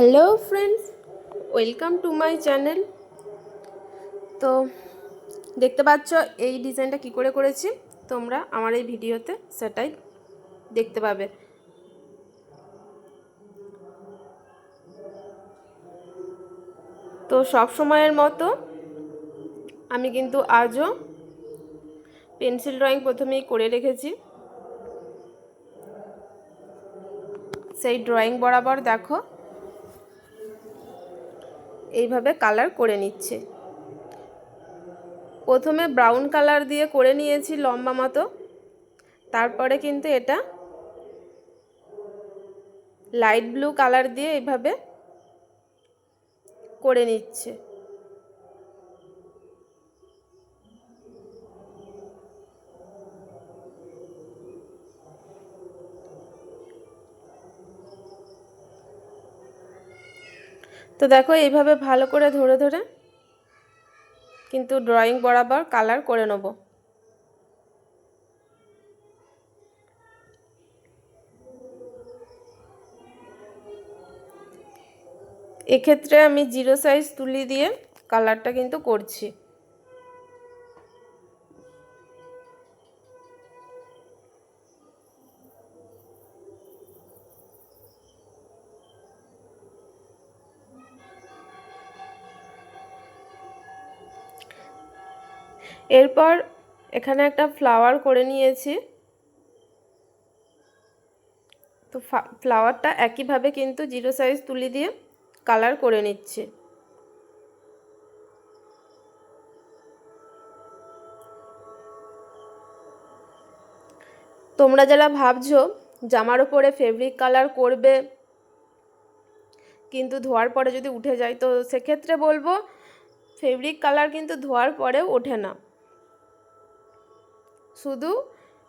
Hello friends welcome to my channel তো দেখতে পাচ্ছ এই ডিজাইনটা কি করে করেছি? তোমরা আমার এই ভিডিওতে সেটাই দেখতে পাবে। তো সব সময়ের মতো আমি কিন্তু আজও পেন্সিল ড্রয়িং প্রথমেই করে রেখেছি। সেই ড্রয়িং বরাবর দেখো এইভাবে কালার করে নিচ্ছে। প্রথমে ব্রাউন কালার দিয়ে করে নিয়েছি লম্বা মতো। তারপরে কিন্তু এটা লাইট ব্লু কালার দিয়ে এইভাবে করে নিচ্ছে। তো দেখো, এইভাবে ভালো করে ধরে ধরে কিন্তু ড্রয়িং বরাবর কালার করে নেব। এক্ষেত্রে আমি জিরো সাইজ তুলি দিয়ে কালারটা কিন্তু করছি। এরপর এখানে একটা ফ্লাওয়ার করে নিয়েছি। তো ফ্লাওয়ারটা একইভাবে কিন্তু জিরো সাইজ তুলি দিয়ে কালার করে নিচ্ছে। তোমরা যারা ভাবছ জামার ওপরে ফেব্রিক কালার করবে, কিন্তু ধোয়ার পরে যদি উঠে যায়, তো সেক্ষেত্রে বলব ফেব্রিক কালার কিন্তু ধোয়ার পরেও ওঠে না। শুধু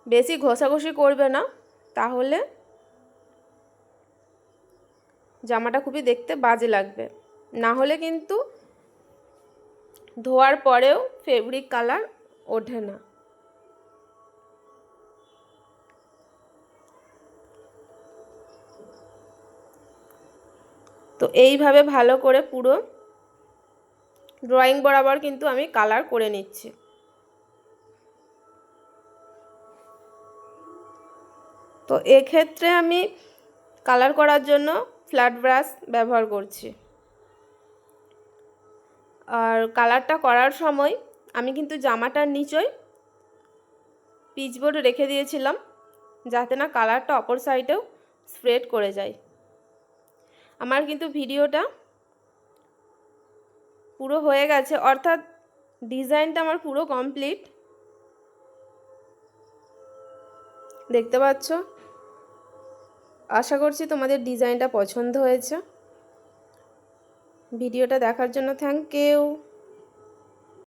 বেশি ঘষাঘষি করবে না, তাহলে জামাটা খুবই দেখতে বাজে লাগবে। না হলে কিন্তু ধোয়ার পরেও ফেব্রিক কালার ওঠে না। তো এইভাবে ভালো করে পুরো ড্রয়িং বরাবর কিন্তু আমি কালার করে নিচ্ছি। তো এক্ষেত্রে আমি কালার করার জন্য ফ্ল্যাট ব্রাশ ব্যবহার করছি। আর কালারটা করার সময় আমি কিন্তু জামাটার নিচই পিচবোর্ড রেখে দিয়েছিলাম, যাতে না কালারটা অপর সাইডেও স্প্রেড করে যায়। আমার কিন্তু ভিডিওটা পুরো হয়ে গেছে, অর্থাৎ ডিজাইনটা আমার পুরো কমপ্লিট দেখতে পাচ্ছ? আশা করছি তোমাদের ডিজাইনটা পছন্দ হয়েছে। ভিডিওটা দেখার জন্য থ্যাংক ইউ